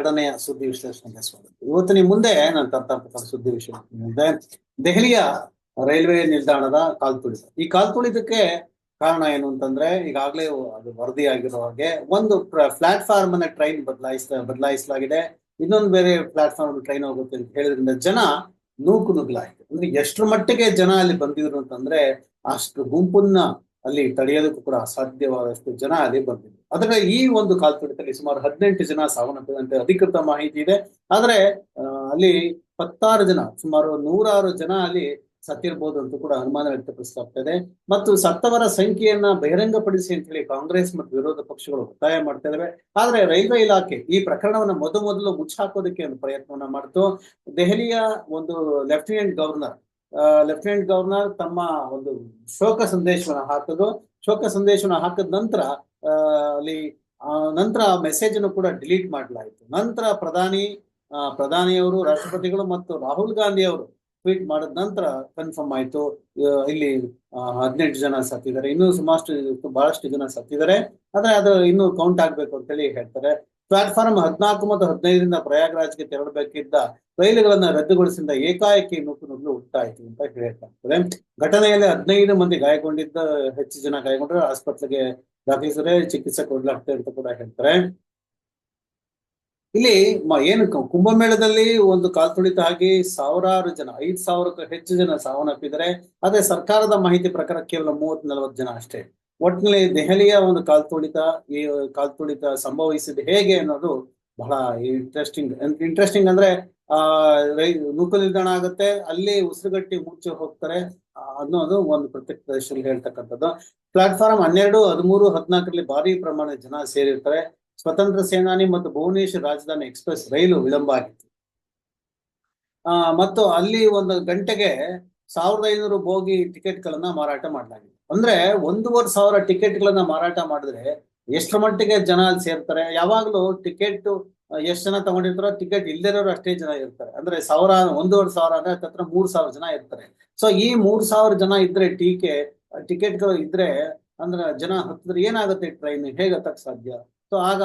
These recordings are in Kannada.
ಎರಡನೆಯ ಸುದ್ದಿ ವಿಶ್ಲೇಷಣೆಗೆ ಸ್ವಾಗತ ಇವತ್ತು ನಿಮ್ಮ ಮುಂದೆ ನಾನು ತರ್ತಕ್ಕಂಥ ಸುದ್ದಿ ಮುಂದೆ, ದೆಹಲಿಯ ರೈಲ್ವೆ ನಿಲ್ದಾಣದ ಕಾಲ್ ತುಳಿತ. ಈ ಕಾಲ್ ತುಳಿದಕ್ಕೆ ಕಾರಣ ಏನು ಅಂತಂದ್ರೆ, ಈಗಾಗಲೇ ಅದು ವರದಿ ಆಗಿರೋ ಹಾಗೆ ಒಂದು ಪ್ಲಾಟ್ಫಾರ್ಮ್ ಅನ್ನ ಟ್ರೈನ್ ಬದಲಾಯಿಸ, ಬದಲಾಯಿಸಲಾಗಿದೆ. ಇನ್ನೊಂದು ಬೇರೆ ಪ್ಲಾಟ್ಫಾರ್ಮ್ ಟ್ರೈನ್ ಹೋಗುತ್ತೆ ಅಂತ ಹೇಳಿದ್ರಿಂದ ಜನ ನೂಕು ನುಗ್ಲಾಯಿತು. ಅಂದ್ರೆ ಎಷ್ಟರ ಮಟ್ಟಿಗೆ ಜನ ಅಲ್ಲಿ ಬಂದಿದ್ರು ಅಂತಂದ್ರೆ, ಅಷ್ಟು ಗುಂಪನ್ನ ಅಲ್ಲಿ ತಡೆಯೋದಕ್ಕೂ ಕೂಡ ಅಸಾಧ್ಯವಾದಷ್ಟು ಜನ ಅಲ್ಲಿ ಬಂದಿದ್ರು. ಅದರ ಈ ಒಂದು ಕಾಲ್ತುಳಿತದಲ್ಲಿ ಸುಮಾರು ಹದಿನೆಂಟು ಜನ ಸಾವನ್ನಪ್ಪಿದಂತೆ ಅಧಿಕೃತ ಮಾಹಿತಿ ಇದೆ. ಆದ್ರೆ ಅಲ್ಲಿ ಹತ್ತಾರು ಜನ, ಸುಮಾರು ನೂರಾರು ಜನ ಅಲ್ಲಿ ಸತ್ತಿರ್ಬೋದು ಅಂತ ಕೂಡ ಅನುಮಾನ ಇದೆ. ಮತ್ತು ಸತ್ತವರ ಸಂಖ್ಯೆಯನ್ನ ಬಹಿರಂಗಪಡಿಸಿ ಅಂತ ಹೇಳಿ ಕಾಂಗ್ರೆಸ್ ಮತ್ತು ವಿರೋಧ ಪಕ್ಷಗಳು ಒತ್ತಾಯ ಮಾಡ್ತಾ ಇದಾವೆ. ಆದ್ರೆ ರೈಲ್ವೆ ಇಲಾಖೆ ಈ ಪ್ರಕರಣವನ್ನ ಮೊದಲು ಮೊದಲು ಮುಚ್ಚಾಕೋದಕ್ಕೆ ಒಂದು ಪ್ರಯತ್ನವನ್ನ ಮಾಡ್ತು. ದೆಹಲಿಯ ಒಂದು ಲೆಫ್ಟಿನೆಂಟ್ ಗವರ್ನರ್ ಲೆಫ್ಟಿನೆಂಟ್ ಗವರ್ನರ್ ತಮ್ಮ ಒಂದು ಶೋಕ ಸಂದೇಶವನ್ನು ಹಾಕೋದು. ಶೋಕ ಸಂದೇಶವನ್ನು ಹಾಕಿದ ನಂತರ ಅಲ್ಲಿ ನಂತರ ಮೆಸೇಜ್ ಅನ್ನು ಕೂಡ ಡಿಲೀಟ್ ಮಾಡಲಾಯಿತು. ನಂತರ ಪ್ರಧಾನಿ ಪ್ರಧಾನಿಯವರು, ರಾಷ್ಟ್ರಪತಿಗಳು ಮತ್ತು ರಾಹುಲ್ ಗಾಂಧಿ ಅವರು ಟ್ವೀಟ್ ಮಾಡಿದ ನಂತರ ಕನ್ಫರ್ಮ್ ಆಯ್ತು. ಇಲ್ಲಿ ಹದಿನೆಂಟು ಜನ ಸತ್ತಿದ್ದಾರೆ. ಇನ್ನೂ ಸುಮಾರು ಬಹಳಷ್ಟು ಜನ ಸತ್ತಿದ್ದಾರೆ. ಆದ್ರೆ ಅದು ಇನ್ನೂ ಕೌಂಟ್ ಆಗ್ಬೇಕು ಅಂತ ಹೇಳಿ ಹೇಳ್ತಾರೆ. ಪ್ಲಾಟ್ಫಾರ್ಮ್ ಹದಿನಾಲ್ಕು ಮತ್ತು ಹದಿನೈದರಿಂದ ಪ್ರಯಾಗ್ರಾಜ್ಗೆ ತೆರಳಬೇಕಿದ್ದ ರೈಲುಗಳನ್ನ ರದ್ದುಗೊಳಿಸಿದ ಏಕಾಏಕಿ ನೂಕು ನುಗ್ಲು ಉಂಟಾಯಿತು ಅಂತ ಹೇಳ್ತಾರೆ ಘಟನೆಯಲ್ಲಿ ಹದಿನೈದು ಮಂದಿ ಗಾಯಗೊಂಡಿದ್ದ, ಹೆಚ್ಚು ಜನ ಗಾಯಗೊಂಡ್ರೆ ಆಸ್ಪತ್ರೆಗೆ ದಾಖಲಿಸಿದ್ರೆ ಚಿಕಿತ್ಸೆ ಕೊಡ್ಲಾಗ್ತದೆ ಅಂತ ಕೂಡ ಹೇಳ್ತಾರೆ. ಇಲ್ಲಿ ಏನು ಕುಂಭಮೇಳದಲ್ಲಿ ಒಂದು ಕಾಲ್ತುಳಿತ ಆಗಿ ಸಾವಿರಾರು ಜನ, ಐದು ಸಾವಿರಕ್ಕೂ ಹೆಚ್ಚು ಜನ ಸಾವನ್ನಪ್ಪಿದ್ದಾರೆ. ಅದೇ ಸರ್ಕಾರದ ಮಾಹಿತಿ ಪ್ರಕಾರ ಕೇವಲ ಮೂವತ್ ನಲವತ್ತು ಜನ ಅಷ್ಟೇ. ಒಟ್ಟಿನಲ್ಲಿ ದೆಹಲಿಯ ಒಂದು ಕಾಲ್ತುಳಿತ, ಈ ಕಾಲ್ತುಳಿತ ಸಂಭವಿಸಿದ ಹೇಗೆ ಅನ್ನೋದು ಬಹಳ ಇಂಟ್ರೆಸ್ಟಿಂಗ್ ಇಂಟ್ರೆಸ್ಟಿಂಗ್ ಅಂದ್ರೆ, ಆ, ರೈ ನೂಕು ನಿಲ್ದಾಣ ಆಗುತ್ತೆ, ಅಲ್ಲಿ ಉಸಿರುಗಟ್ಟಿ ಮುಚ್ಚಿ ಹೋಗ್ತಾರೆ ಅನ್ನೋದು ಒಂದು ಪ್ರತ್ಯಕ್ಷ ಹೇಳ್ತಕ್ಕಂಥದ್ದು. ಪ್ಲಾಟ್ಫಾರ್ಮ್ ಹನ್ನೆರಡು, ಹದಿಮೂರು, ಹದಿನಾಲ್ಕರಲ್ಲಿ ಭಾರಿ ಪ್ರಮಾಣದ ಜನ ಸೇರಿರ್ತಾರೆ. ಸ್ವತಂತ್ರ ಸೇನಾನಿ ಮತ್ತು ಭುವನೇಶ್ವರ ರಾಜಧಾನಿ ಎಕ್ಸ್ಪ್ರೆಸ್ ರೈಲು ವಿಳಂಬ ಆಗಿತ್ತು. ಮತ್ತು ಅಲ್ಲಿ ಒಂದು ಗಂಟೆಗೆ ಸಾವಿರದ ಐನೂರು ಬೋಗಿ ಟಿಕೆಟ್ ಗಳನ್ನ ಮಾರಾಟ ಮಾಡಲಾಗಿದೆ ಅಂದ್ರೆ ಒಂದೂವರೆ ಸಾವಿರ ಟಿಕೆಟ್ ಗಳನ್ನ ಮಾರಾಟ ಮಾಡಿದ್ರೆ ಎಷ್ಟರ ಮಟ್ಟಿಗೆ ಜನ ಅಲ್ಲಿ ಸೇರ್ತಾರೆ? ಯಾವಾಗ್ಲೂ ಟಿಕೆಟ್ ಎಷ್ಟು ಜನ ತಗೊಂಡಿರ್ತಾರೋ ಟಿಕೆಟ್ ಇಲ್ದಿರೋರು ಅಷ್ಟೇ ಜನ ಇರ್ತಾರೆ. ಅಂದ್ರೆ ಸಾವಿರ, ಒಂದೂವರೆ ಸಾವಿರ ಅಂದ್ರೆ ಹತ್ರ ಮೂರ್ ಸಾವಿರ ಜನ ಇರ್ತಾರೆ. ಸೊ ಈ ಮೂರ್ ಸಾವಿರ ಜನ ಇದ್ರೆ ಟೀಕೆ, ಟಿಕೆಟ್ಗಳು ಇದ್ರೆ ಅಂದ್ರೆ ಜನ ಹತ್ತಿದ್ರೆ ಏನಾಗುತ್ತೆ ಟ್ರೈನ್ ಹೇಗೆ ಹತ್ತಕ್ ಸಾಧ್ಯ? ಸೊ ಆಗ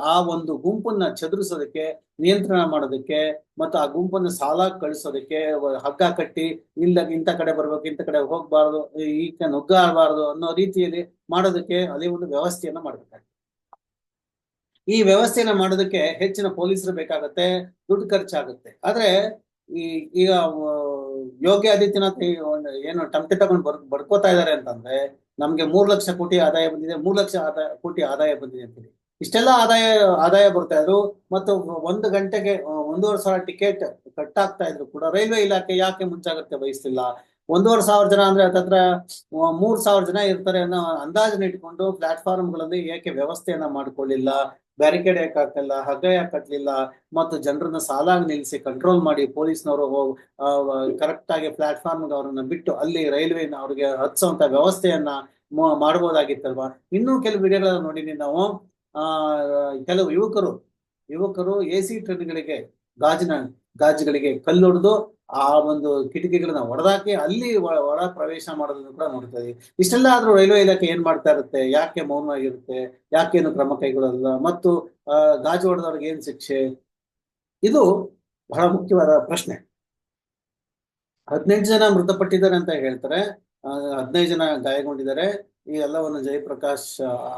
ಆ- ಒಂದು ಗುಂಪನ್ನ ಚದುರಿಸೋದಕ್ಕೆ, ನಿಯಂತ್ರಣ ಮಾಡೋದಕ್ಕೆ, ಮತ್ತು ಆ ಗುಂಪನ್ನ ಸಾಲ ಕಳಿಸೋದಕ್ಕೆ ಹಗ್ಗ ಕಟ್ಟಿ, ಇಲ್ಲ ಇಂಥ ಕಡೆ ಬರ್ಬೇಕು, ಇಂಥ ಕಡೆ ಹೋಗ್ಬಾರ್ದು, ಈ ನುಗ್ಗಾಡಬಾರ್ದು ಅನ್ನೋ ರೀತಿಯಲ್ಲಿ ಮಾಡೋದಕ್ಕೆ ಅಲ್ಲಿ ಒಂದು ವ್ಯವಸ್ಥೆಯನ್ನ ಮಾಡ್ಬೇಕಾಗ್ತದೆ. ಈ ವ್ಯವಸ್ಥೆಯನ್ನ ಮಾಡೋದಕ್ಕೆ ಹೆಚ್ಚಿನ ಪೊಲೀಸರು ಬೇಕಾಗತ್ತೆ, ದುಡ್ಡು ಖರ್ಚಾಗುತ್ತೆ. ಆದ್ರೆ, ಈ ಈಗ ಯೋಗಿ ಆದಿತ್ಯನಾಥ್ ಏನು ಟಮಟೆ ತಗೊಂಡು ಬರ್ ಬಡ್ಕೋತಾ ಇದ್ದಾರೆ ಅಂತಂದ್ರೆ ನಮ್ಗೆ ಮೂರ್ ಲಕ್ಷ ಕೋಟಿ ಆದಾಯ ಬಂದಿದೆ, ಮೂರ್ ಲಕ್ಷ ಆದಾಯ ಕೋಟಿ ಆದಾಯ ಬಂದಿದೆ ಅಂತೇಳಿ ಇಷ್ಟೆಲ್ಲ ಆದಾಯ ಆದಾಯ ಬರ್ತಾ ಇದ್ರು ಮತ್ತು ಒಂದು ಗಂಟೆಗೆ ಒಂದೂವರೆ ಸಾವಿರ ಟಿಕೆಟ್ ಕಟ್ಟಾಗ್ತಾ ಇದ್ರು ಕೂಡ ರೈಲ್ವೆ ಇಲಾಖೆ ಯಾಕೆ ಮುಂಚಾಗ್ರತೆ ವಹಿಸ್ತಿಲ್ಲ ಒಂದೂವರೆ ಸಾವಿರ ಜನ ಅಂದ್ರೆ ಅದ್ರ ಮೂರ್ ಸಾವಿರ ಜನ ಇರ್ತಾರೆ ಅನ್ನೋ ಅಂದಾಜನ್ನ ಇಟ್ಕೊಂಡು ಪ್ಲಾಟ್ಫಾರ್ಮ್ಗಳಲ್ಲಿ ಏಕೆ ವ್ಯವಸ್ಥೆಯನ್ನ ಮಾಡ್ಕೊಳ್ಳಿಲ್ಲ, ಬ್ಯಾರಿಕೇಡ್ ಯಾಕೆ ಹಾಕಲ್ಲ ಹಗ್ಗ ಯಾಕೆ ಕಟ್ಲಿಲ್ಲ, ಮತ್ತು ಜನರನ್ನ ಸಾಲಾಗಿ ನಿಲ್ಲಿಸಿ ಕಂಟ್ರೋಲ್ ಮಾಡಿ ಪೊಲೀಸ್ನವರು ಕರೆಕ್ಟ್ ಆಗಿ ಪ್ಲಾಟ್ಫಾರ್ಮ್ ಅವರನ್ನ ಬಿಟ್ಟು ಅಲ್ಲಿ ರೈಲ್ವೆ ಅವ್ರಿಗೆ ಹತ್ಸುವಂತ ವ್ಯವಸ್ಥೆಯನ್ನ ಮ- ಮಾಡ್ಬೋದಾಗಿತ್ತಲ್ವಾ ಇನ್ನೂ ಕೆಲವು ವಿಡಿಯೋಗಳನ್ನು ನೋಡಿದ್ವಿ ನಾವು. ಆ, ಕೆಲವು ಯುವಕರು ಯುವಕರು ಎ ಸಿ ಟ್ರೈನ್ಗಳಿಗೆ, ಗಾಜಿನ, ಗಾಜುಗಳಿಗೆ ಕಲ್ಲೊಡೆದು ಆ ಒಂದು ಕಿಟಕಿಗಳನ್ನ ಹೊಡೆದಾಕಿ ಅಲ್ಲಿ ಒಳ ಪ್ರವೇಶ ಮಾಡೋದನ್ನು ಕೂಡ ನೋಡ್ತೀವಿ ಇಷ್ಟೆಲ್ಲ ಆದ್ರೂ ರೈಲ್ವೆ ಇಲಾಖೆ ಏನ್ ಮಾಡ್ತಾ ಇರುತ್ತೆ? ಯಾಕೆ ಮೌನವಾಗಿರುತ್ತೆ? ಯಾಕೇನು ಕ್ರಮ ಕೈಗೊಳ್ಳಲ್ಲ ಮತ್ತು ಗಾಜು ಹೊಡೆದವ್ರಿಗೆ ಏನ್ ಶಿಕ್ಷೆ? ಇದು ಬಹಳ ಮುಖ್ಯವಾದ ಪ್ರಶ್ನೆ. ಹದಿನೆಂಟು ಜನ ಮೃತಪಟ್ಟಿದ್ದಾರೆ ಅಂತ ಹೇಳ್ತಾರೆ. ಹದಿನೈದು ಜನ ಗಾಯಗೊಂಡಿದ್ದಾರೆ. ಈ ಎಲ್ಲವನ್ನು ಜಯಪ್ರಕಾಶ್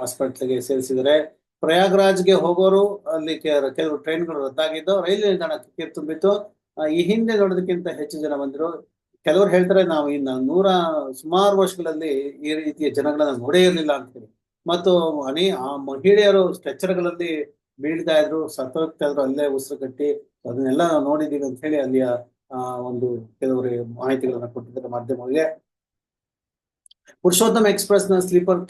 ಆಸ್ಪತ್ರೆಗೆ ಸೇರಿಸಿದ್ದಾರೆ. ಪ್ರಯಾಗ್ರಾಜ್ಗೆ ಹೋಗೋರು ಅಲ್ಲಿ ಕೆಲವು ಟ್ರೈನ್ಗಳು ರದ್ದಾಗಿದ್ದು ರೈಲು ನಿಲ್ದಾಣಕ್ಕೆ ತುಂಬಿತ್ತು. ಆ, ಈ ಹಿಂದೆ ನೋಡೋದಕ್ಕಿಂತ ಹೆಚ್ಚು ಜನ ಬಂದ್ರು. ಕೆಲವರು ಹೇಳ್ತಾರೆ ನಾವು ಇನ್ನು ನೂರ ಸುಮಾರು ವರ್ಷಗಳಲ್ಲಿ ಈ ರೀತಿಯ ಜನಗಳನ್ನ ನೋಡೇ ಇರಲಿಲ್ಲ ಅಂತ ಹೇಳಿ. ಮತ್ತು ಅನೇ ಆ ಮಹಿಳೆಯರು ಸ್ಟ್ರೆಚರ್ಗಳಲ್ಲಿ ಬೀಳ್ತಾ ಇದ್ರು ಸತ್ತೋಗ್ತಾ ಇದ್ರು ಅಲ್ಲೇ ಉಸಿರು ಕಟ್ಟಿ ಅದನ್ನೆಲ್ಲ ನಾವು ನೋಡಿದೀವಿ ಅಂತ ಹೇಳಿ ಅಲ್ಲಿಯ ಒಂದು ಕೆಲವರು ಮಾಹಿತಿಗಳನ್ನ ಕೊಟ್ಟಿದ್ದಾರೆ ಮಾಧ್ಯಮಗಳಿಗೆ. ಪುರುಷೋತ್ತಮ ಎಕ್ಸ್ಪ್ರೆಸ್ನ ಸ್ಲೀಪರ್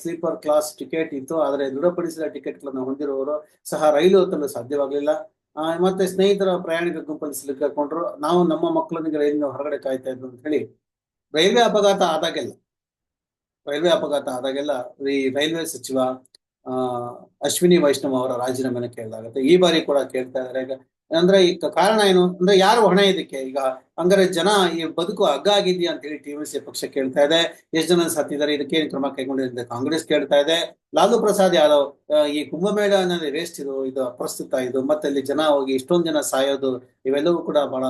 ಸ್ಲೀಪರ್ ಕ್ಲಾಸ್ ಟಿಕೆಟ್ ಇತ್ತು. ಆದರೆ ದೃಢಪಡಿಸಿದ ಟಿಕೆಟ್ಗಳನ್ನು ಹೊಂದಿರುವವರು ಸಹ ರೈಲು ಹತ್ತಲು ಸಾಧ್ಯವಾಗಲಿಲ್ಲ. ಮತ್ತೆ ಸ್ನೇಹಿತರ ಪ್ರಯಾಣಿಕ ಗುಂಪಲ್ಲಿ ಸಿಲುಕಿಕೊಂಡ್ರು ನಾವು ನಮ್ಮ ಮಕ್ಕಳೊಂದಿಗೆ ರೈಲಿನ ಹೊರಗಡೆ ಕಾಯ್ತಾ ಇದ್ವು ಅಂತ ಹೇಳಿ ರೈಲ್ವೆ ಅಪಘಾತ ಆದಾಗೆಲ್ಲ, ರೈಲ್ವೆ ಅಪಘಾತ ಆದಾಗೆಲ್ಲ ಈ ರೈಲ್ವೆ ಸಚಿವ ಅಶ್ವಿನಿ ವೈಷ್ಣವ್ ಅವರ ರಾಜೀನಾಮೆನ ಕೇಳಲಾಗುತ್ತೆ ಈ ಬಾರಿ ಕೂಡ ಕೇಳ್ತಾ ಇದಾರೆ ಈಗ ಅಂದ್ರೆ ಈ ಕಾರಣ ಏನು? ಅಂದ್ರೆ ಯಾರು ಹೊಣೆ ಇದಕ್ಕೆ? ಈಗ ಹಂಗಾರೆ ಜನ ಈ ಬದುಕು ಹಗ್ಗ ಆಗಿದ್ಯಾ ಅಂತ ಹೇಳಿ ಟಿಎಂಸಿ ಪಕ್ಷ ಕೇಳ್ತಾ ಇದೆ. ಎಷ್ಟು ಜನ ಸತ್ತಿದ್ದಾರೆ? ಇದಕ್ಕೆ ಏನು ಕ್ರಮ ಕೈಗೊಂಡಿದೆ ಕಾಂಗ್ರೆಸ್ ಕೇಳ್ತಾ ಇದೆ. ಲಾಲು ಪ್ರಸಾದ್ ಯಾದವ್ ಈ ಕುಂಭಮೇಳ ಅನ್ನೋದು ವೇಸ್ಟ್ ಇದು ಇದು ಅಪ್ರಸ್ತುತ ಇದು, ಮತ್ತೆ ಅಲ್ಲಿ ಜನ ಹೋಗಿ ಇಷ್ಟೊಂದು ಜನ ಸಾಯೋದು, ಇವೆಲ್ಲವೂ ಕೂಡ ಬಹಳ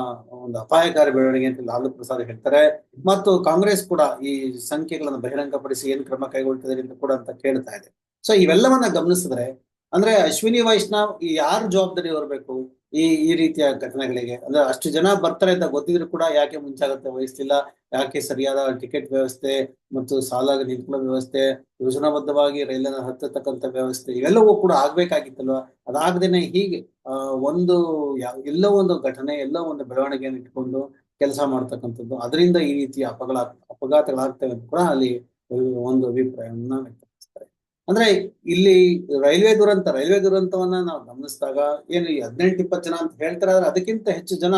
ಒಂದು ಅಪಾಯಕಾರಿ ಬೆಳವಣಿಗೆ ಅಂತ ಲಾಲು ಪ್ರಸಾದ್ ಹೇಳ್ತಾರೆ. ಮತ್ತು ಕಾಂಗ್ರೆಸ್ ಕೂಡ ಈ ಸಂಖ್ಯೆಗಳನ್ನು ಬಹಿರಂಗಪಡಿಸಿ ಏನು ಕ್ರಮ ಕೈಗೊಳ್ತಿದ್ದಾರೆ ಅಂತ ಕೂಡ ಅಂತ ಕೇಳ್ತಾ ಇದೆ. ಸೊ ಇವೆಲ್ಲವನ್ನ ಗಮನಿಸಿದ್ರೆ, ಅಂದ್ರೆ ಅಶ್ವಿನಿ ವೈಷ್ಣವ್ ಯಾರು ಜವಾಬ್ದಾರಿ ಹೊರಬೇಕು ಈ ಈ ರೀತಿಯ ಘಟನೆಗಳಿಗೆ. ಅಂದ್ರೆ ಅಷ್ಟು ಜನ ಬರ್ತಾರೆ ಅಂತ ಗೊತ್ತಿದ್ರು ಕೂಡ ಯಾಕೆ ಮುಂಚಾಗತ್ತೆ ವಹಿಸ್ಲಿಲ್ಲ, ಯಾಕೆ ಸರಿಯಾದ ಟಿಕೆಟ್ ವ್ಯವಸ್ಥೆ ಮತ್ತು ಸಾಲ ನಿಂತ್ಕೊಳ್ಳೋ ವ್ಯವಸ್ಥೆ, ಯೋಜನಾಬದ್ಧವಾಗಿ ರೈಲನ್ನು ಹತ್ತತಕ್ಕಂತ ವ್ಯವಸ್ಥೆ ಇವೆಲ್ಲವೂ ಕೂಡ ಆಗ್ಬೇಕಾಗಿತ್ತಲ್ವಾ? ಅದಾಗದೇನೆ ಹೀಗೆ ಒಂದು ಎಲ್ಲೋ ಒಂದು ಘಟನೆ, ಎಲ್ಲೋ ಒಂದು ಬೆಳವಣಿಗೆಯನ್ನು ಇಟ್ಕೊಂಡು ಕೆಲಸ ಮಾಡ್ತಕ್ಕಂಥದ್ದು. ಅದರಿಂದ ಈ ರೀತಿಯ ಅಪಘಾತ, ಅಪಘಾತಗಳಾಗ್ತವೆ ಅಂತ ಕೂಡ ಅಲ್ಲಿ ಒಂದು ಅಭಿಪ್ರಾಯವನ್ನ ಅಂದ್ರೆ ಇಲ್ಲಿ ರೈಲ್ವೆ ದುರಂತ, ರೈಲ್ವೆ ದುರಂತವನ್ನ ನಾವು ಗಮನಿಸಿದಾಗ ಏನು ಹದಿನೆಂಟು, ಇಪ್ಪತ್ತು ಜನ ಅಂತ ಹೇಳ್ತಾರೆ, ಆದ್ರೆ ಅದಕ್ಕಿಂತ ಹೆಚ್ಚು ಜನ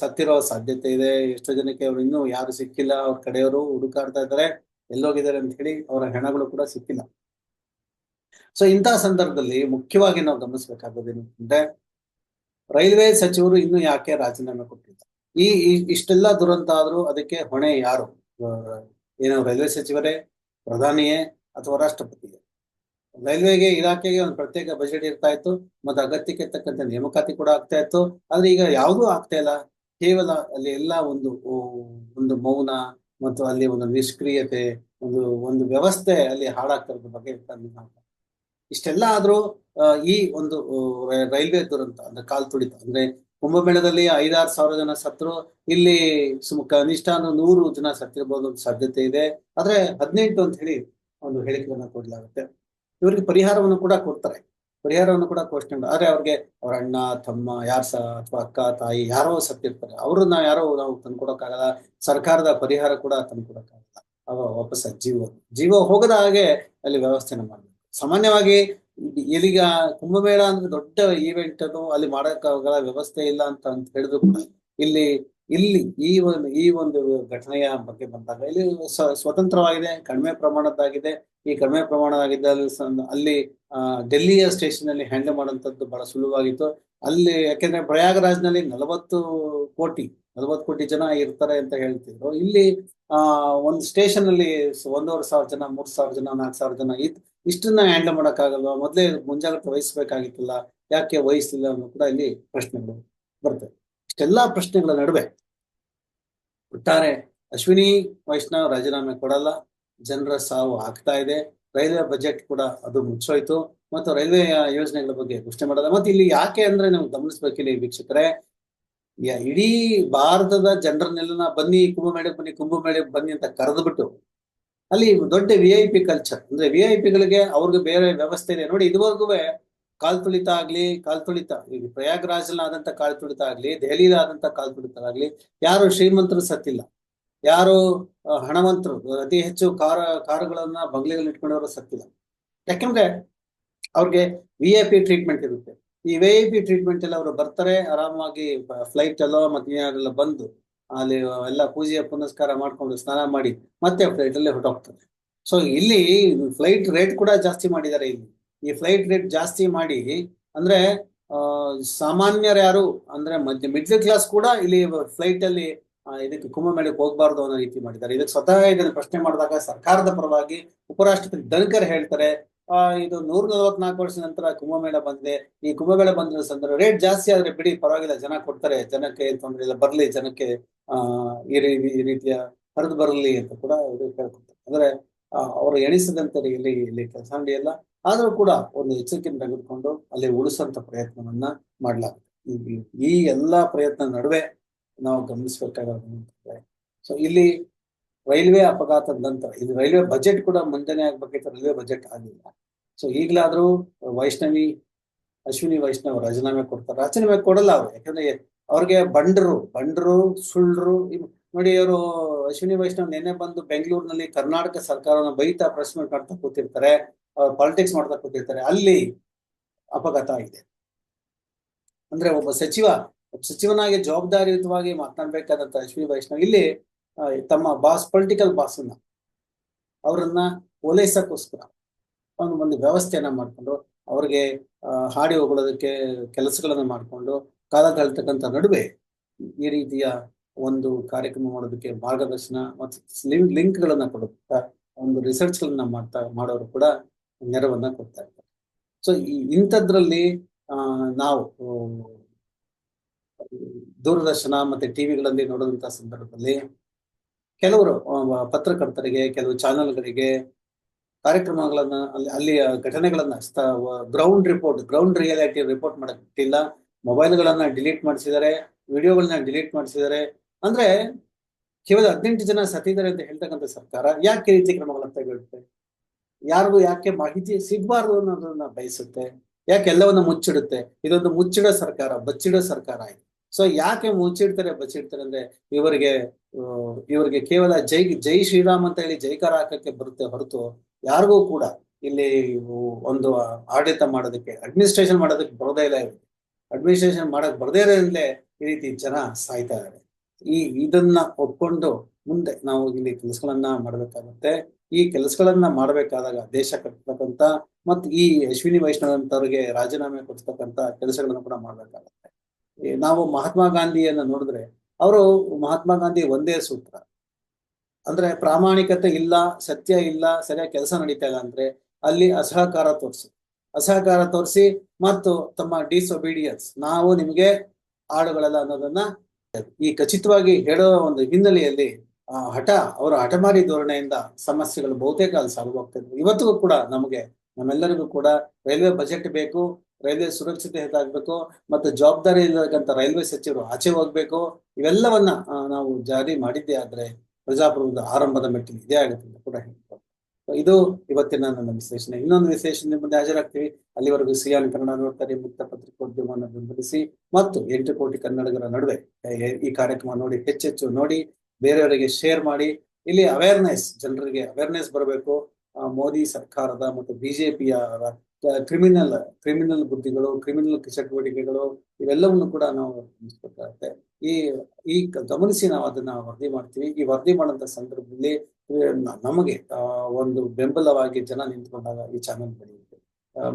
ಸತ್ತಿರೋ ಸಾಧ್ಯತೆ ಇದೆ. ಎಷ್ಟೋ ಜನಕ್ಕೆ ಅವ್ರು ಇನ್ನೂ ಯಾರು ಸಿಕ್ಕಿಲ್ಲ, ಅವ್ರ ಕಡೆಯವರು ಹುಡುಕಾಡ್ತಾ ಇದ್ದಾರೆ, ಎಲ್ಲೋಗಿದ್ದಾರೆ ಅಂತ ಹೇಳಿ ಅವರ ಹೆಣಗಳು ಕೂಡ ಸಿಕ್ಕಿಲ್ಲ. ಸೊ ಇಂತಹ ಸಂದರ್ಭದಲ್ಲಿ ಮುಖ್ಯವಾಗಿ ನಾವು ಗಮನಿಸಬೇಕಾಗೋದೇನು ಅಂದ್ರೆ ರೈಲ್ವೆ ಸಚಿವರು ಇನ್ನು ಯಾಕೆ ರಾಜೀನಾಮೆ ಕೊಟ್ಟಿದ್ದಾರೆ ಈ ಇಷ್ಟೆಲ್ಲ ದುರಂತ ಆದ್ರೂ ಅದಕ್ಕೆ ಹೊಣೆ ಯಾರು? ಏನು ರೈಲ್ವೆ ಸಚಿವರೇ, ಪ್ರಧಾನಿಯೇ ಅಥವಾ ರಾಷ್ಟ್ರಪತಿಯೇ? ರೈಲ್ವೆಗೆ ಇಲಾಖೆಗೆ ಒಂದು ಪ್ರತ್ಯೇಕ ಬಜೆಟ್ ಇರ್ತಾ ಇತ್ತು ಮತ್ತೆ ಅಗತ್ಯಕ್ಕೆ ತಕ್ಕಂತೆ ನೇಮಕಾತಿ ಕೂಡ ಆಗ್ತಾ ಇತ್ತು. ಆದ್ರೆ ಈಗ ಯಾವುದೂ ಆಗ್ತಾ ಇಲ್ಲ. ಕೇವಲ ಅಲ್ಲಿ ಎಲ್ಲ ಒಂದು ಒಂದು ಮೌನ ಮತ್ತು ಅಲ್ಲಿ ಒಂದು ನಿಷ್ಕ್ರಿಯತೆ, ಒಂದು ಒಂದು ವ್ಯವಸ್ಥೆ ಅಲ್ಲಿ ಹಾಳಾಗ್ತಿರೋದ್ರ ಬಗ್ಗೆ ಇಷ್ಟೆಲ್ಲ ಆದ್ರೂ ಈ ಒಂದು ರೈಲ್ವೆ ದುರಂತ, ಅಂದ್ರೆ ಕಾಲ್ ತುಳಿತ ಅಂದ್ರೆ ಕುಂಭಮೇಳದಲ್ಲಿ ಐದಾರು ಸಾವಿರ ಜನ ಸತ್ರು ಇಲ್ಲಿ ಸುಮ್ ಕನಿಷ್ಠ ನೂರು ಜನ ಸತ್ತಿರಬಹುದು ಸಾಧ್ಯತೆ ಇದೆ. ಆದ್ರೆ ಹದಿನೆಂಟು ಅಂತ ಹೇಳಿ ಒಂದು ಹೇಳಿಕೆಯನ್ನ ಕೊಡಲಾಗುತ್ತೆ. ಇವರಿಗೆ ಪರಿಹಾರವನ್ನು ಕೂಡ ಕೊಡ್ತಾರೆ. ಪರಿಹಾರವನ್ನು ಕೂಡ ಮಾಡಿ. ಆದ್ರೆ ಅವ್ರಿಗೆ ಅವ್ರ ಅಣ್ಣ, ತಮ್ಮ, ಯಾರ್ ಸಹ ಅಥವಾ ಅಕ್ಕ, ತಾಯಿ ಯಾರೋ ಸತ್ತಿರ್ತಾರೆ. ಅವ್ರನ್ನ ಯಾರೋ ನಾವು ತಂದ್ಕೊಡಕ್ಕಾಗಲ್ಲ. ಸರ್ಕಾರದ ಪರಿಹಾರ ಕೂಡ ತಂದ್ಕೊಡಕ್ಕಾಗಲ್ಲ. ಅವ ವಾಪಸ್ ಜೀವ ಜೀವ ಹೋಗದ ಹಾಗೆ ಅಲ್ಲಿ ವ್ಯವಸ್ಥೆನ ಮಾಡಬೇಕು. ಸಾಮಾನ್ಯವಾಗಿ ಇಲ್ಲಿಗ ಕುಂಭಮೇಳ ಅಂದ್ರೆ ದೊಡ್ಡ ಈವೆಂಟ್ ಅದು, ಅಲ್ಲಿ ಮಾಡಕ್ಕಾಗಲ್ಲ ವ್ಯವಸ್ಥೆ ಇಲ್ಲ ಅಂತ ಅಂತ ಹೇಳಿದ್ರು ಕೂಡ ಇಲ್ಲಿ ಇಲ್ಲಿ ಈ ಒಂದು ಈ ಒಂದು ಘಟನೆಯ ಬಗ್ಗೆ ಬಂದಾಗ ಇಲ್ಲಿ ಸ್ವ- ಸ್ವತಂತ್ರವಾಗಿದೆ, ಕಡಿಮೆ ಪ್ರಮಾಣದ್ದಾಗಿದೆ. ಈ ಕಡಿಮೆ ಪ್ರಮಾಣದಾಗಿದ್ದ ಅಲ್ಲಿ ಡೆಲ್ಲಿಯ ಸ್ಟೇಷನ್ ಅಲ್ಲಿ ಹ್ಯಾಂಡಲ್ ಮಾಡುವಂತದ್ದು ಬಹಳ ಸುಲಭವಾಗಿತ್ತು. ಅಲ್ಲಿ ಯಾಕೆಂದ್ರೆ ಪ್ರಯಾಗರಾಜ್ನಲ್ಲಿ ನಲವತ್ತು ಕೋಟಿ ನಲವತ್ತು ಕೋಟಿ ಜನ ಇರ್ತಾರೆ ಅಂತ ಹೇಳ್ತಿದ್ರು. ಇಲ್ಲಿ, ಆ, ಒಂದು ಸ್ಟೇಷನ್ ಅಲ್ಲಿ ಒಂದೂವರೆ ಸಾವಿರ ಜನ, ಮೂರ್ ಸಾವಿರ ಜನ, ನಾಲ್ಕು ಸಾವಿರ ಜನ ಇದ್, ಇಷ್ಟನ್ನ ಹ್ಯಾಂಡಲ್ ಮಾಡೋಕ್ಕಾಗಲ್ವಾ? ಮೊದಲೇ ಮುಂಜಾಗ್ರತೆ ವಹಿಸ್ಬೇಕಾಗಿತ್ತಲ್ಲ. ಯಾಕೆ ವಹಿಸ್ಲಿಲ್ಲ ಅನ್ನೋ ಕೂಡ ಇಲ್ಲಿ ಪ್ರಶ್ನೆಗಳು ಬರ್ತವೆ. ಇಷ್ಟೆಲ್ಲಾ ಪ್ರಶ್ನೆಗಳ ನಡುವೆ ಒಟ್ಟಾರೆ ಅಶ್ವಿನಿ, ವೈಷ್ಣವ್, ರಾಜೀನಾಮೆ ಕೊಡಲ್ಲ. ಜನರ ಸಾವು ಆಗ್ತಾ ಇದೆ. ರೈಲ್ವೆ ಬಜೆಟ್ ಕೂಡ ಅದು ಮುಚ್ಚೋಯ್ತು. ಮತ್ತು ರೈಲ್ವೆ ಯೋಜನೆಗಳ ಬಗ್ಗೆ ಘೋಷಣೆ ಮಾಡಲ್ಲ ಮತ್ತೆ ಇಲ್ಲಿ ಯಾಕೆ ಅಂದ್ರೆ ನಾವು ಗಮನಿಸ್ಬೇಕಿಲ್ಲ ವೀಕ್ಷಕರೇ. ಇಡೀ ಭಾರತದ ಜನರನ್ನೆಲ್ಲ ಬನ್ನಿ, ಕುಂಭಮೇಳಕ್ಕೆ ಬನ್ನಿ ಕುಂಭಮೇಳಕ್ಕೆ ಬನ್ನಿ ಅಂತ ಕರೆದ್ಬಿಟ್ಟು, ಅಲ್ಲಿ ದೊಡ್ಡ ವಿ ಐ ಪಿ ಕಲ್ಚರ್ ಅಂದ್ರೆ ವಿ ಐ ಪಿಗಳಿಗೆ ಅವ್ರಿಗೆ ಬೇರೆ ವ್ಯವಸ್ಥೆ ಇದೆ. ನೋಡಿ, ಇದುವರೆಗೂ ಕಾಲ್ ತುಳಿತ ಆಗ್ಲಿ, ಕಾಲ್ ತುಳಿತ ಈಗ ಪ್ರಯಾಗ್ರಾಜಲ್ಲಿ ಆದಂತ ಕಾಲ್ ತುಳಿತ ಆಗ್ಲಿ ದೆಹಲಿಲಿ ಆದಂತ ಕಾಲ್ ತುಳಿತ ಆಗ್ಲಿ, ಯಾರು ಶ್ರೀಮಂತರು ಸತ್ತಿಲ್ಲ. ಯಾರು ಹಣವಂತರು, ಅತಿ ಹೆಚ್ಚು ಕಾರ, ಕಾರುಗಳನ್ನ ಬಂಗ್ಲೆಗಳು ಇಟ್ಕೊಂಡವರು ಸತ್ತಿಲ್ಲ. ಯಾಕಂದ್ರೆ ಅವ್ರಿಗೆ ವಿ ಐ ಪಿ ಟ್ರೀಟ್ಮೆಂಟ್ ಇರುತ್ತೆ. ಈ ವಿ ಐ ಪಿ ಟ್ರೀಟ್ಮೆಂಟ್ ಎಲ್ಲ ಅವರು ಬರ್ತಾರೆ, ಆರಾಮಾಗಿ ಫ್ಲೈಟ್ ಅಲ್ಲೋ ಮತ್ತೆ ಬಂದು ಅಲ್ಲಿ ಎಲ್ಲ ಪೂಜೆಯ ಪುನಸ್ಕಾರ ಮಾಡ್ಕೊಂಡು ಸ್ನಾನ ಮಾಡಿ ಮತ್ತೆ ಫ್ಲೈಟ್ ಅಲ್ಲೇ ಹೊರಟೋಗ್ತಾರೆ. ಸೊ ಇಲ್ಲಿ ಫ್ಲೈಟ್ ರೇಟ್ ಕೂಡ ಜಾಸ್ತಿ ಮಾಡಿದ್ದಾರೆ ಇಲ್ಲಿ. ಈ ಫ್ಲೈಟ್ ರೇಟ್ ಜಾಸ್ತಿ ಮಾಡಿ, ಅಂದ್ರೆ ಸಾಮಾನ್ಯರು ಯಾರು, ಅಂದ್ರೆ, ಮಧ್ಯ ಮಿಡ್ಲ್ ಕ್ಲಾಸ್ ಕೂಡ ಇಲ್ಲಿ ಫ್ಲೈಟ್ ಅಲ್ಲಿ ಇದಕ್ಕೆ ಕುಂಭಮೇಳಕ್ಕೆ ಹೋಗ್ಬಾರ್ದು ಅನ್ನೋ ರೀತಿ ಮಾಡಿದ್ದಾರೆ. ಇದಕ್ಕೆ ಸ್ವತಃ ಇದನ್ನು ಪ್ರಶ್ನೆ ಮಾಡಿದಾಗ ಸರ್ಕಾರದ ಪರವಾಗಿ ಉಪರಾಷ್ಟ್ರಪತಿ ಧನ್ಕರ್ ಹೇಳ್ತಾರೆ, ಆ, ಇದು ನೂರ ನಲವತ್ನಾಲ್ಕು ವರ್ಷ ನಂತರ ಕುಂಭಮೇಳ ಬಂದಿದೆ. ಈ ಕುಂಭಮೇಳ ಬಂದ ಸಂದರ್ಭ ರೇಟ್ ಜಾಸ್ತಿ ಆದ್ರೆ ಬಿಡಿ, ಪರವಾಗಿಲ್ಲ, ಜನ ಕೊಡ್ತಾರೆ, ಜನಕ್ಕೆ ಏನ್ ತೊಂದ್ರೆ ಇಲ್ಲ, ಬರ್ಲಿ, ಜನಕ್ಕೆ, ಆ, ಈ ರೀತಿಯ ಹರಿದು ಬರಲಿ ಅಂತ ಕೂಡ ಇದು ಕೇಳ್ಕೊತಾರೆ ಅಂದ್ರೆ ಅವರು ಎಣಿಸದಂತ ಇಲ್ಲಿ ಇಲ್ಲಿ ಕೆಲಸ ನಡೆಯಲ್ಲ. ಆದ್ರೂ ಕೂಡ ಒಂದು ಎಚ್ಚರಿಕೆಯನ್ನು ತೆಗೆದುಕೊಂಡು ಅಲ್ಲಿ ಉಳಿಸುವಂತ ಪ್ರಯತ್ನವನ್ನ ಮಾಡಲಾಗುತ್ತೆ. ಈ- ಎಲ್ಲಾ ಪ್ರಯತ್ನ ನಡುವೆ ನಾವು ಗಮನಿಸಬೇಕಾಗುತ್ತೆ ಸೊ ಇಲ್ಲಿ ರೈಲ್ವೆ ಅಪಘಾತದ ನಂತರ ಇದು ರೈಲ್ವೆ ಬಜೆಟ್ ಕೂಡ ಮುಂಜಾನೆ ಆಗ್ಬೇಕಿತ್ತು ರೈಲ್ವೆ ಬಜೆಟ್ ಆಗಿಲ್ಲ ಸೊ ಈಗಲಾದ್ರೂ ವೈಷ್ಣವಿ, ಅಶ್ವಿನಿ ವೈಷ್ಣವ್ ರಾಜೀನಾಮೆ ಕೊಡ್ತಾರೆ. ರಾಜೀನಾಮೆ ಕೊಡಲ್ಲ ಅವ್ರು. ಯಾಕಂದ್ರೆ ಅವ್ರಿಗೆ ಬಂಡರು ಬಂಡರು ಸುಳ್ಳು ನೋಡಿ, ಇವರು ಅಶ್ವಿನಿ ವೈಷ್ಣವ್ ನಿನ್ನೆ ಬಂದು ಬೆಂಗಳೂರಿನಲ್ಲಿ ಕರ್ನಾಟಕ ಸರ್ಕಾರನ ಬೈತಾ ಪ್ರೆಸ್ ಮೀಟ್ ಮಾಡ್ತಾ ಕೂತಿರ್ತಾರೆ. ಪಾಲಿಟಿಕ್ಸ್ ಮಾಡ್ತಾ ಕೂತಿರ್ತಾರೆ. ಅಲ್ಲಿ ಅಪಘಾತ ಆಗಿದೆ. ಅಂದ್ರೆ ಒಬ್ಬ ಸಚಿವ ಸಚಿವನಾಗಿ ಜವಾಬ್ದಾರಿಯುತವಾಗಿ ಮಾತನಾಡ್ಬೇಕಾದಂತ ಅಶ್ವಿನಿ ವೈಷ್ಣವ್ ಇಲ್ಲಿ ತಮ್ಮ ಬಾಸ್ ಪೊಲಿಟಿಕಲ್ ಬಾಸ್ ಅನ್ನ, ಅವರನ್ನ ಓಲೈಸಕ್ಕೋಸ್ಕರ ಒಂದು ಒಂದು ವ್ಯವಸ್ಥೆಯನ್ನ ಮಾಡ್ಕೊಂಡು, ಅವ್ರಿಗೆ ಹಾಡಿ ಹೋಗೋದಕ್ಕೆ ಕೆಲಸಗಳನ್ನ ಮಾಡ್ಕೊಂಡು, ಕಾಲ ತಳ್ತಕ್ಕಂಥ ನಡುವೆ ಈ ರೀತಿಯ ಒಂದು ಕಾರ್ಯಕ್ರಮ ಮಾಡೋದಕ್ಕೆ ಮಾರ್ಗದರ್ಶನ ಮತ್ತು ಲಿಂಕ್ ಗಳನ್ನ ಕೊಡುತ್ತಾ, ಒಂದು ರಿಸರ್ಚ್ ಗಳನ್ನ ಮಾಡ್ತಾ, ಮಾಡೋರು ಕೂಡ ನೆರವನ್ನ ಕೊಡ್ತಾ ಇದ್ದಾರೆ ಸೊ ಈ ಇಂಥದ್ರಲ್ಲಿ ನಾವು ದೂರದರ್ಶನ ಮತ್ತೆ ಟಿವಿಗಳಲ್ಲಿ ನೋಡುವಂತ ಸಂದರ್ಭದಲ್ಲಿ ಕೆಲವರು ಪತ್ರಕರ್ತರಿಗೆ, ಕೆಲವು ಚಾನೆಲ್ಗಳಿಗೆ ಕಾರ್ಯಕ್ರಮಗಳನ್ನ, ಅಲ್ಲಿ, ಅಲ್ಲಿಯ ಘಟನೆಗಳನ್ನ ground report, ground reality report ಮಾಡಕ್ಕಿಲ್ಲ ಮೊಬೈಲ್ಗಳನ್ನ ಡಿಲೀಟ್ ಮಾಡಿಸಿದ್ದಾರೆ ವಿಡಿಯೋಗಳನ್ನ ಡಿಲೀಟ್ ಮಾಡಿಸಿದ್ದಾರೆ. ಅಂದ್ರೆ ಕೇವಲ ಹದಿನೆಂಟು ಜನ ಸತ್ತಿದ್ದಾರೆ ಅಂತ ಹೇಳ್ತಕ್ಕಂಥ ಸರ್ಕಾರ ಯಾಕೆ ರೀತಿ ಕ್ರಮಗಳನ್ನು ತೆಗೆದುತ್ತೆ ಯಾರಿಗೂ ಯಾಕೆ ಮಾಹಿತಿ ಸಿಗಬಾರ್ದು ಅನ್ನೋದನ್ನ ಬಯಸುತ್ತೆ? ಯಾಕೆ ಎಲ್ಲವನ್ನ ಮುಚ್ಚಿಡುತ್ತೆ? ಇದೊಂದು ಮುಚ್ಚಿಡೋ ಸರ್ಕಾರ, ಬಚ್ಚಿಡೋ ಸರ್ಕಾರ ಆಯ್ತು. ಸೊ ಯಾಕೆ ಮುಚ್ಚಿಡ್ತಾರೆ, ಬಚ್ಚಿಡ್ತಾರೆ ಅಂದ್ರೆ ಇವರಿಗೆ ಇವರಿಗೆ ಕೇವಲ ಜೈ ಜೈ ಶ್ರೀರಾಮ್ ಅಂತ ಹೇಳಿ ಜೈಕಾರ ಹಾಕಕ್ಕೆ ಬರುತ್ತೆ ಹೊರತು ಯಾರಿಗೂ ಕೂಡ ಇಲ್ಲಿ ಒಂದು ಆಡಳಿತ ಮಾಡೋದಕ್ಕೆ ಅಡ್ಮಿನಿಸ್ಟ್ರೇಷನ್ ಮಾಡೋದಕ್ಕೆ ಬರೋದೇ ಇಲ್ಲ ಅಡ್ಮಿನಿಸ್ಟ್ರೇಷನ್ ಮಾಡಕ್ ಬರದೇ ಇರೋದ್ರಿಂದಲೇ ಈ ರೀತಿ ಜನ ಸಾಯ್ತಾ ಇದ್ದಾರೆ. ಈ ಇದನ್ನ ಒಪ್ಕೊಂಡು ಮುಂದೆ ನಾವು ಇಲ್ಲಿ ಕೆಲಸಗಳನ್ನ ಮಾಡಬೇಕಾಗುತ್ತೆ. ಈ ಕೆಲಸಗಳನ್ನ ಮಾಡಬೇಕಾದಾಗ ದೇಶ ಕಟ್ಟತಕ್ಕಂತ ಮತ್ತು ಈ ಅಶ್ವಿನಿ ವೈಷ್ಣವಂತವ್ರಿಗೆ ರಾಜೀನಾಮೆ ಕೊಡ್ತಕ್ಕಂತ ಕೆಲಸಗಳನ್ನು ಕೂಡ ಮಾಡ್ಬೇಕಾಗತ್ತೆ. ನಾವು ಮಹಾತ್ಮ ಗಾಂಧಿಯನ್ನ ನೋಡಿದ್ರೆ ಅವರು ಮಹಾತ್ಮ ಗಾಂಧಿ ಒಂದೇ ಸೂತ್ರ. ಅಂದ್ರೆ ಪ್ರಾಮಾಣಿಕತೆ ಇಲ್ಲ, ಸತ್ಯ ಇಲ್ಲ, ಸರಿಯಾಗಿ ಕೆಲಸ ನಡೀತಾ ಇಲ್ಲ ಅಂದ್ರೆ ಅಲ್ಲಿ ಅಸಹಕಾರ ತೋರಿಸಿ. ಅಸಹಕಾರ ತೋರಿಸಿ ಮತ್ತು ತಮ್ಮ ಡಿಸೊಬೀಡಿಯನ್ಸ್, ನಾವು ನಿಮಗೆ ಆಡುಗಳಲ್ಲ ಅನ್ನೋದನ್ನ ಈ ಖಚಿತವಾಗಿ ಹೇಳೋ ಒಂದು ಹಿನ್ನೆಲೆಯಲ್ಲಿ ಹಠ, ಅವರ ಹಠಮಾರಿ ಧೋರಣೆಯಿಂದ ಸಮಸ್ಯೆಗಳು ಬಹುತೇಕ ಅಲ್ಲಿ ಸಾಲ್ವ್ ಆಗ್ತಿದ್ವು. ಇವತ್ತಿಗೂ ಕೂಡ ನಮಗೆ, ನಮ್ಮೆಲ್ಲರಿಗೂ ಕೂಡ ರೈಲ್ವೆ ಬಜೆಟ್ ಬೇಕು, ರೈಲ್ವೆ ಸುರಕ್ಷತೆ ಹೆಚ್ಚಾಗಬೇಕು ಮತ್ತೆ ಜವಾಬ್ದಾರಿ ಇಲ್ಲದಕ್ಕಂತ ರೈಲ್ವೆ ಸಚಿವರು ಆಚೆ ಹೋಗ್ಬೇಕು, ಇವೆಲ್ಲವನ್ನ ನಾವು ಜಾರಿ ಮಾಡಿದ್ದೇ ಆದ್ರೆ ಪ್ರಜಾಪ್ರಭುತ್ವದ ಆರಂಭದ ಮೆಟ್ಟಿಲು ಇದೇ ಆಗುತ್ತೆ ಕೂಡ ಇದು ಇವತ್ತಿನ ನನ್ನ ವಿಶೇಷ ಇನ್ನೊಂದು ವಿಶೇಷ ಮುಂದೆ ಹಾಜರಾಗ್ತೀವಿ. ಅಲ್ಲಿವರೆಗೂ ಸಿಯಾನ್ ಕನ್ನಡ ನೋಡ್ತಾರೆ. ಮುಕ್ತ ಪತ್ರಿಕೋದ್ಯಮವನ್ನು ಬೆಂಬಲಿಸಿ ಮತ್ತು ಎಂಟು ಕೋಟಿ ಕನ್ನಡಿಗರ ನಡುವೆ ಈ ಕಾರ್ಯಕ್ರಮ ನೋಡಿ, ಹೆಚ್ಚೆಚ್ಚು ನೋಡಿ, ಬೇರೆಯವರಿಗೆ ಶೇರ್ ಮಾಡಿ. ಇಲ್ಲಿ ಅವೇರ್ನೆಸ್ ಜನರಿಗೆ ಅವೇರ್ನೆಸ್ ಬರಬೇಕು. ಮೋದಿ ಸರ್ಕಾರದ ಮತ್ತು ಬಿಜೆಪಿಯ ಕ್ರಿಮಿನಲ್ ಕ್ರಿಮಿನಲ್ ಬುದ್ಧಿಗಳು ಕ್ರಿಮಿನಲ್ ಚಟುವಟಿಕೆಗಳು, ಇವೆಲ್ಲವನ್ನು ಕೂಡ ನಾವು ಈ ಈ ಗಮನಿಸಿ ನಾವು ಅದನ್ನ ವರದಿ ಮಾಡ್ತೀವಿ. ಈ ವರದಿ ಮಾಡಂತ ಸಂದರ್ಭದಲ್ಲಿ ನಮಗೆ ಒಂದು ಬೆಂಬಲವಾಗಿ ಜನ ನಿಂತ್ಕೊಂಡಾಗ ಈ ಚಾನೆಲ್ ಬೆಳೆಯುತ್ತೆ.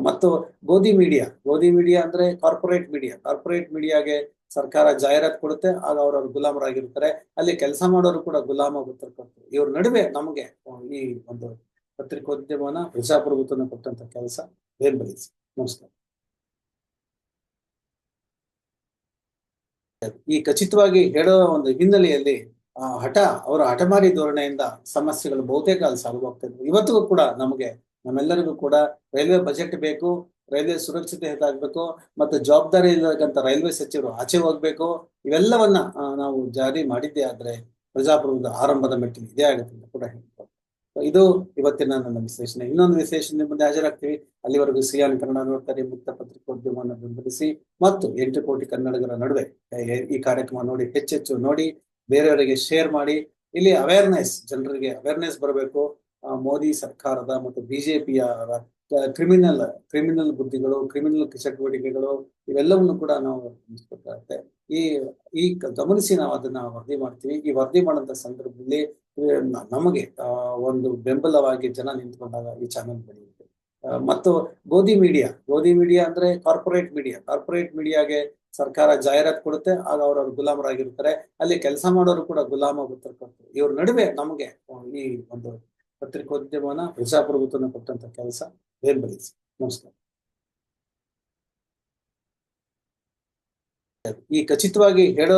ಮತ್ತು ಗೋಧಿ ಮೀಡಿಯಾ ಗೋಧಿ ಮೀಡಿಯಾ ಅಂದ್ರೆ ಕಾರ್ಪೊರೇಟ್ ಮೀಡಿಯಾ ಕಾರ್ಪೊರೇಟ್ ಮೀಡಿಯಾಗೆ ಸರ್ಕಾರ ಜಾಹೀರಾತು ಕೊಡುತ್ತೆ, ಆಗ ಅವ್ರವ್ರು ಗುಲಾಮರಾಗಿರ್ತಾರೆ. ಅಲ್ಲಿ ಕೆಲಸ ಮಾಡೋರು ಕೂಡ ಗುಲಾಮ ಗೊತ್ತಿರ್ತಾರೆ ಇವ್ರ ನಡುವೆ ನಮಗೆ ಈ ಒಂದು ಪತ್ರಿಕೋದ್ಯಮನ ಪ್ರಜಾಪ್ರಭುತ್ವನ ಕೊಟ್ಟಂತ ಕೆಲಸ ಬೆಂಬಲಿಸಿ. ನಮಸ್ಕಾರ. ಈ ಖಚಿತವಾಗಿ ಹೇಳೋ ಒಂದು ಹಿನ್ನೆಲೆಯಲ್ಲಿ ಹಠ, ಅವರ ಹಠಮಾರಿ ಧೋರಣೆಯಿಂದ ಸಮಸ್ಯೆಗಳು ಬಹುತೇಕ ಅಲ್ಲಿ ಸಾಲ್ವ್ ಆಗ್ತಿದ್ವು. ಇವತ್ತಿಗೂ ಕೂಡ ನಮಗೆ, ನಮ್ಮೆಲ್ಲರಿಗೂ ಕೂಡ ರೈಲ್ವೆ ಬಜೆಟ್ ಬೇಕು, ರೈಲ್ವೆ ಸುರಕ್ಷತೆ ಹೆಚ್ಚಾಗಬೇಕು ಮತ್ತು ಜವಾಬ್ದಾರಿ ಇಲ್ಲದಕ್ಕಂತ ರೈಲ್ವೆ ಸಚಿವರು ಆಚೆ ಹೋಗ್ಬೇಕು, ಇವೆಲ್ಲವನ್ನ ನಾವು ಜಾರಿ ಮಾಡಿದ್ದೇ ಆದ್ರೆ ಪ್ರಜಾಪ್ರಭುತ್ವದ ಆರಂಭದ ಮೆಟ್ಟಿಲು ಇದೇ ಆಗುತ್ತೆ ಅಂತ ಕೂಡ ಹೇಳ್ಬೋದು. ಇದು ಇವತ್ತಿನ ನನ್ನ ವಿಶ್ಲೇಷಣೆ ಇನ್ನೊಂದು ವಿಶ್ಲೇಷಣೆ ಮುಂದೆ ಹಾಜರಾಗ್ತೀವಿ. ಅಲ್ಲಿವರೆಗೂ ಸಿಯಾನ್ ಕನ್ನಡ ನೋಡ್ತಾರೆ. ಮುಕ್ತ ಪತ್ರಿಕೋದ್ಯಮವನ್ನು ಬೆಂಬಲಿಸಿ ಮತ್ತು ಎಂಟು ಕೋಟಿ ಕನ್ನಡಿಗರ ನಡುವೆ, ಈ ಕಾರ್ಯಕ್ರಮ ನೋಡಿ, ಹೆಚ್ಚೆಚ್ಚು ನೋಡಿ ಬೇರೆಯವರಿಗೆ ಶೇರ್ ಮಾಡಿ, ಇಲ್ಲಿ ಅವೇರ್ನೆಸ್ ಜನರಿಗೆ ಅವೇರ್ನೆಸ್ ಬರಬೇಕು. ಮೋದಿ ಸರ್ಕಾರದ ಮತ್ತು ಬಿಜೆಪಿಯ ಕ್ರಿಮಿನಲ್ ಕ್ರಿಮಿನಲ್ ಬುದ್ಧಿಗಳು ಕ್ರಿಮಿನಲ್ ಚಟುವಟಿಕೆಗಳು, ಇವೆಲ್ಲವನ್ನು ಕೂಡ ನಾವು ಈ ಈ ಗಮನಿಸಿ ನಾವು ಅದನ್ನ ವರದಿ ಮಾಡ್ತೀವಿ. ಈ ವರದಿ ಮಾಡಂತ ಸಂದರ್ಭದಲ್ಲಿ ನಮಗೆ ಒಂದು ಬೆಂಬಲವಾಗಿ ಜನ ನಿಂತ್ಕೊಂಡಾಗ ಈ ಚಾನೆಲ್ ಬೆಳೆಯುತ್ತೆ ಮತ್ತು ಗೋಧಿ ಮೀಡಿಯಾ ಗೋಧಿ ಮೀಡಿಯಾ ಅಂದ್ರೆ ಕಾರ್ಪೊರೇಟ್ ಮೀಡಿಯಾ ಕಾರ್ಪೊರೇಟ್ ಮೀಡಿಯಾಗೆ ಸರ್ಕಾರ ಜಾಹೀರಾತು ಕೊಡುತ್ತೆ, ಆಗ ಅವ್ರವ್ರು ಗುಲಾಮರಾಗಿರ್ತಾರೆ. ಅಲ್ಲಿ ಕೆಲಸ ಮಾಡೋರು ಕೂಡ ಗುಲಾಮ ಗೊತ್ತಿರ್ತಾರೆ ಇವ್ರ ನಡುವೆ ನಮಗೆ ಈ ಒಂದು ಪತ್ರಿಕೋದ್ಯಮನ ಪ್ರಜಾಪ್ರಭುತ್ವನ ಕೊಟ್ಟಂತ ಕೆಲಸ ಬೆಂಬಲಿಸಿ ನಮಸ್ಕಾರ. ಈ ಖಚಿತವಾಗಿ ಹೇಳೋ